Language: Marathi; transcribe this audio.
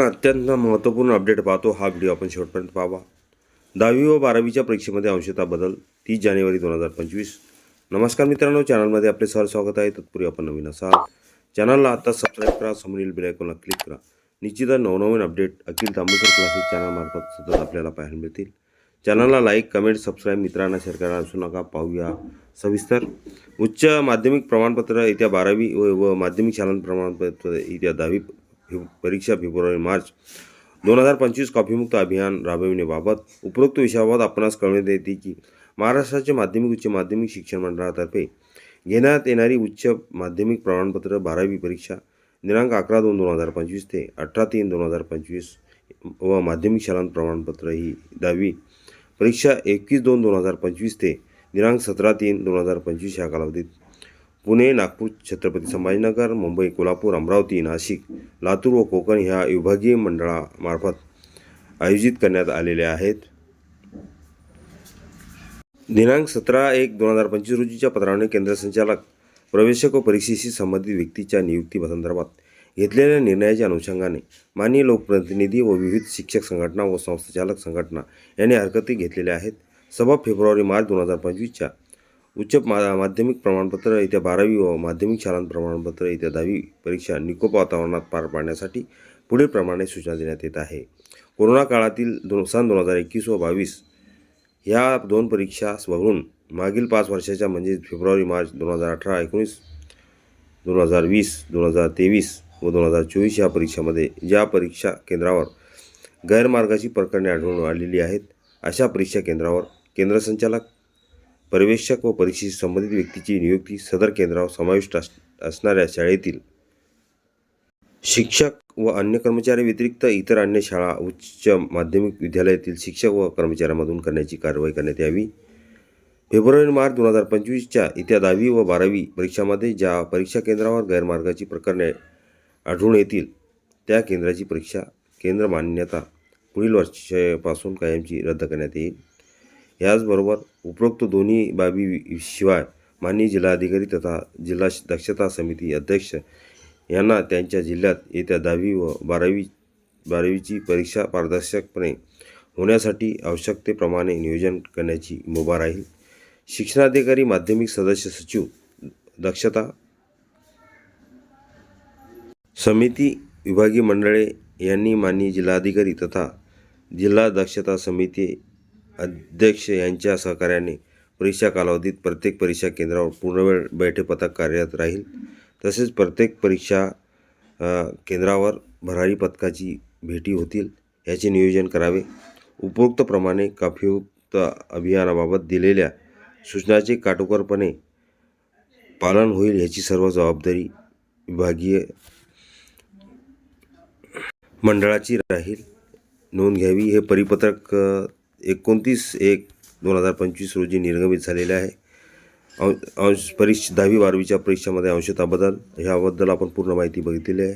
अत्यंत महत्त्वपूर्ण अपडेट पाहतो हा व्हिडिओ आपण शेवटपर्यंत पाहावा. दहावी व बारावीच्या परीक्षेमध्ये अंशता बदल तीस जानेवारी दोन हजार पंचवीस. नमस्कार मित्रांनो चॅनलमध्ये आपले सर स्वागत आहे. तत्पूर्वी आपण नवीन असाल चॅनलला आता सबस्क्राईब करा समोरील बेलायकॉनला क्लिक करा. निश्चितच नवनवीन अपडेट अखिल तांबेकर क्लासेस चॅनलमार्फत सतत आपल्याला पाहायला मिळतील. चॅनलला लाईक कमेंट सबस्क्राईब मित्रांना शेअर करायला असू नका. पाहूया सविस्तर. उच्च माध्यमिक प्रमाणपत्र येत्या बारावी व व माध्यमिक शालांत प्रमाणपत्र येत्या दहावी फेब- परीक्षा फेब्रुवारी मार्च. दोन हजार पंचवीस कॉफीमुक्त अभियान राबविण्याबाबत उपरोक्त विषयाबाबत आपणास कळवण्यात येते की महाराष्ट्राचे माध्यमिक उच्च माध्यमिक शिक्षण मंडळातर्फे घेण्यात येणारी उच्च माध्यमिक प्रमाणपत्र बारावी परीक्षा दिनांक अकरा दोन दोन हजार पंचवीस ते अठरा तीन दोन हजार पंचवीस व माध्यमिक शालांत प्रमाणपत्र ही दहावी परीक्षा एकवीस दोन दोन हजार पंचवीस ते दिनांक सतरा तीन दोन हजार पंचवीस या कालावधीत पुणे नागपूर छत्रपती संभाजीनगर मुंबई कोल्हापूर अमरावती नाशिक लातूर व कोकण ह्या विभागीय मंडळामार्फत आयोजित करण्यात आलेल्या आहेत. दिनांक सतरा एक दोन हजार पंचवीस रोजीच्या पत्राने केंद्र संचालक प्रवेशक व परीक्षेशी संबंधित व्यक्तीच्या नियुक्तीसंदर्भात घेतलेल्या निर्णयाच्या अनुषंगाने माननीय लोकप्रतिनिधी व विविध शिक्षक संघटना व संस्थाचालक संघटना यांनी हरकती घेतलेल्या आहेत. सभा फेब्रुवारी मार्च दोन हजार पंचवीसच्या उच्च मा माध्यमिक प्रमाणपत्र येत्या बारावी व माध्यमिक शालांत प्रमाणपत्र येत्या दहावी परीक्षा निकोप वातावरणात पार पाडण्यासाठी पुढील प्रमाणे सूचना देण्यात येत आहे. कोरोना काळातील दोन सन दोन हजार एकवीस व बावीस ह्या दोन परीक्षा वगळून मागील पाच वर्षाच्या म्हणजे फेब्रुवारी मार्च दोन हजार अठरा एकोणीस दोन हजार वीस दोन हजार तेवीस व दोन हजार चोवीस या परीक्षामध्ये ज्या परीक्षा केंद्रावर गैरमार्गाची प्रकरणे आढळून आलेली आहेत अशा परीक्षा केंद्रावर केंद्र संचालक पर्यवेक्षक व परीक्षेशी संबंधित व्यक्तीची नियुक्ती सदर केंद्रावर समाविष्ट अस असणाऱ्या शाळेतील शिक्षक व अन्य कर्मचारी व्यतिरिक्त इतर अन्य शाळा उच्च माध्यमिक विद्यालयातील शिक्षक व कर्मचाऱ्यांमधून करण्याची कारवाई करण्यात यावी. फेब्रुवारी मार्च दोन हजार पंचवीसच्या इत्या दहावी व बारावी परीक्षामध्ये ज्या परीक्षा केंद्रावर गैरमार्गाची प्रकरणे आढळून येतील त्या केंद्राची परीक्षा केंद्र मान्यता पुढील वर्षापासून कायमची रद्द करण्यात येईल. याचबरोबर उपरोक्त दोन्ही बाबी शिवाय माननीय जिल्हाधिकारी तथा जिल्हा दक्षता समिती अध्यक्ष यांना त्यांच्या जिल्ह्यात येत्या दहावी व बारावी बारावीची परीक्षा पारदर्शकपणे होण्यासाठी आवश्यकतेप्रमाणे नियोजन करण्याची मुभा राहील. शिक्षणाधिकारी माध्यमिक सदस्य सचिव दक्षता समिती विभागीय मंडळे यांनी माननीय जिल्हाधिकारी तथा जिल्हा दक्षता समिती अध्यक्ष यांच्या सहकार्याने परीक्षा कालावधीत प्रत्येक परीक्षा केंद्रावर पूर्णवेळ वेळ पथक कार्यरत राहील. तसेच प्रत्येक परीक्षा केंद्रावर भरारी पथकाची भेटी होतील याचे नियोजन करावे. उपरोक्तप्रमाणे काफीयुक्त अभियानाबाबत दिलेल्या सूचनाचे काटोकरपणे पालन होईल याची सर्व जबाबदारी विभागीय मंडळाची राहील. नोंद घ्यावी हे परिपत्रक एकोणतीस एक दोन हजार पंचवीस रोजी निर्गमित झालेले आहे. अंश अंश परीक्षा दहावी बारावीच्या परीक्षामध्ये अंशता बदल ह्याबद्दल आपण पूर्ण माहिती बघितलेली आहे.